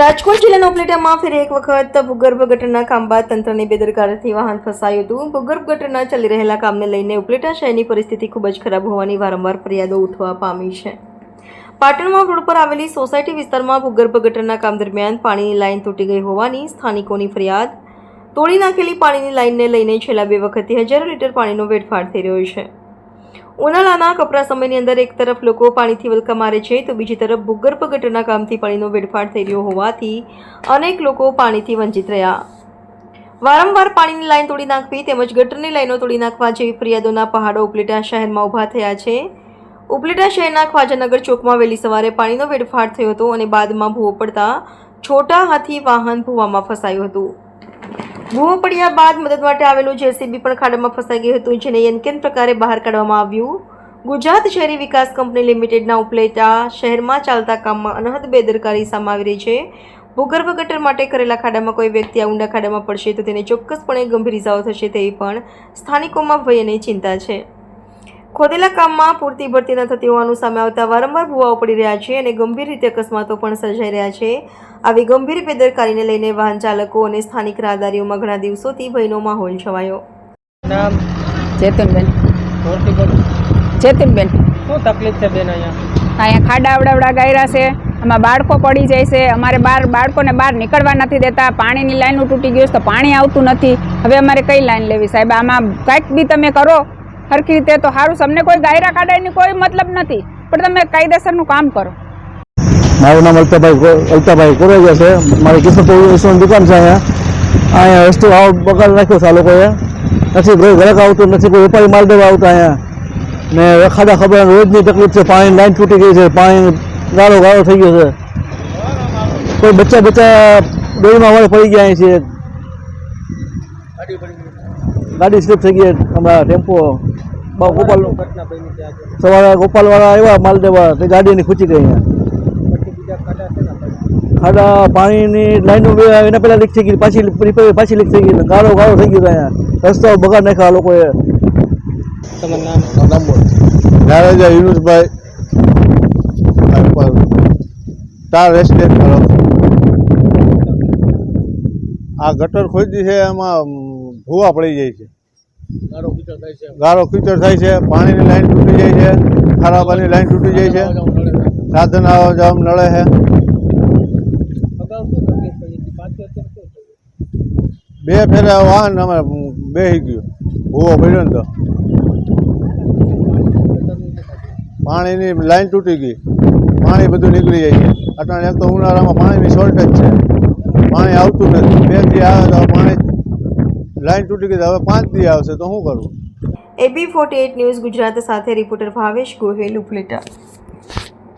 રાજકોટ જિલ્લાના ઉપલેટામાં ફરી એક વખત ભૂગર્ભ ગટરના કામ બાદ તંત્રની બેદરકારીથી વાહન ફસાયું હતું. ભૂગર્ભ ગટરના ચાલી રહેલા કામને લઈને ઉપલેટા શહેરની પરિસ્થિતિ ખૂબ જ ખરાબ હોવાની વારંવાર ફરિયાદો ઉઠવા પામી છે. પાટણમાં રોડ પર આવેલી સોસાયટી વિસ્તારમાં ભૂગર્ભ ગટરના કામ દરમિયાન પાણીની લાઇન તૂટી ગઈ હોવાની સ્થાનિકોની ફરિયાદ. તોડી નાખેલી પાણીની લાઇનને લઈને છેલ્લા બે વખતથી હજારો લીટર પાણીનો વેડફાટ થઈ રહ્યો છે. ઉનાળાના કપરા સમયની અંદર એક તરફ લોકો પાણીથી વલકા મારે છે, તો બીજી તરફ ભૂગર્ભ ગટરના કામથી પાણીનો વેડફાટ થઈ રહ્યો હોવાથી અનેક લોકો પાણીથી વંચિત રહ્યા. વારંવાર પાણીની લાઈન તોડી નાખવી તેમજ ગટરની લાઈનો તોડી નાખવા જેવી ફરિયાદોના પહાડો ઉપલેટા શહેરમાં ઊભા થયા છે. ઉપલેટા શહેરના ખ્વાજાનગર ચોકમાં વહેલી સવારે પાણીનો વેડફાટ થયો હતો અને બાદમાં ભૂવો પડતા છોટા હાથી વાહન ભૂવામાં ફસાયું હતું. ભૂવો પડ્યા બાદ મદદ માટે આવેલું જેસીબી પણ ખાડામાં ફસાઈ ગયું હતું, જેને યનકેન પ્રકારે બહાર કાઢવામાં આવ્યું. ગુજરાત શહેરી વિકાસ કંપની લિમિટેડના ઉપલેટા શહેરમાં ચાલતા કામમાં અનહદ બેદરકારી સામે રહી છે. ભૂગર્ભ ગટર માટે કરેલા ખાડામાં કોઈ વ્યક્તિ આ ઊંડા ખાડામાં પડશે તો તેને ચોક્કસપણે ગંભીર ઇજાઓ થશે તેવી પણ સ્થાનિકોમાં ભય અને ચિંતા છે. ખોદેલા કામમાં પૂરતી ભરતી ન થતી હોવાનું સામે આવતા વારંવાર ભૂવાઓ પડી રહ્યા છે અને ગંભીર રીતે અકસ્માતો પણ સર્જાઈ રહ્યા છે. આવી ગંભીર બેદરકારીને લઈને વાહન ચાલકો અને સ્થાનિક રાહદારીઓમાં ઘણા દિવસોથી ભયનો માહોલ છવાયો. નામ? ચેતનબેન ચેતનબેન શું તકલીફ છે બેન અહીંયા? અહીંયા ખાડા અવડાવડા ગાયરા છે આમાં બાળકો પડી જાય છે અમારે બહાર બાળકોને બહાર નીકળવા નથી દેતા પાણીની લાઈનો તૂટી ગયું છે તો પાણી આવતું નથી. હવે અમારે કઈ લાઈન લેવી સાહેબ? આમાં કાંઈક બી તમે કરો સરખી રીતે તો સારું છે. અમને કોઈ ગાયરા ખાડાની કોઈ મતલબ નથી. પણ તમે કાયદેસરનું કામ કરો. મારું નામ અલ્તાભાઈ કો- અલ્તાભાઈ કોરેજા છે. મારી કિશોરભાઈ દુકાન છે અહીંયા. અહીંયા વસ્તુ આવ બગાડ રાખ્યો છે આ લોકોએ. નથી કોઈ ગ્રાહક આવતું, નથી કોઈ વેપારી માલ દેવા આવતા અહીંયા. ને ખાડા ખબર રોજની તકલીફ છે. પાણી લાઈન તૂટી ગઈ છે. પાણી ગાળો ગાળો થઈ ગયો છે. કોઈ બચ્ચા બચ્ચા દોરીમાં વાળે પડી ગયા અહીં છે ગાડી સ્લીપ થઈ ગઈ અમારા ટેમ્પો બા- ગોપાલ ઘટના બની છે આજે? સવારે ગોપાલવાળા આવ્યા માલ દેવા તે ગાડીની ખૂચી ગઈ અહીંયા. ખાડા પાણીની લાઈનો બે એના પહેલા લીક થઈ ગઈ પાછી રિપેર પાછી લીક થઈ ગઈ ગાળો ગાળો થઈ ગયો અહીંયા. રસ્તાઓ બગાડ નાખ્યા આ લોકોએ. નારાજા યુનુસભાઈ સ્ટાર આ ગટર ખોદી છે એમાં ભૂવા પડી જાય છે. ગારો કીચડ થાય છે. પાણીની લાઈન તૂટી જાય છે ખરાબાની લાઈન તૂટી જાય છે. સાધન આવવા જવા નળે છે. બે ફેરા વાહન અમે બેસી ગયું. ભૂવો પડ્યો ને તો. પાણીની લાઈન તૂટી ગઈ. પાણી બધું નીકળી જાય છે. અટાણે એક તો ઉનાળામાં પાણીની શોર્ટેજ છે. પાણી આવતું નથી. બે દી આવે તો પાણી લાઈન તૂટી ગઈ હવે પાંચ દી આવશે તો શું કરવું એબી ફોર્ટી ન્યૂઝ ગુજરાત સાથે, રિપોર્ટર ભાવેશ ગોહેલ, ઉપલેટા.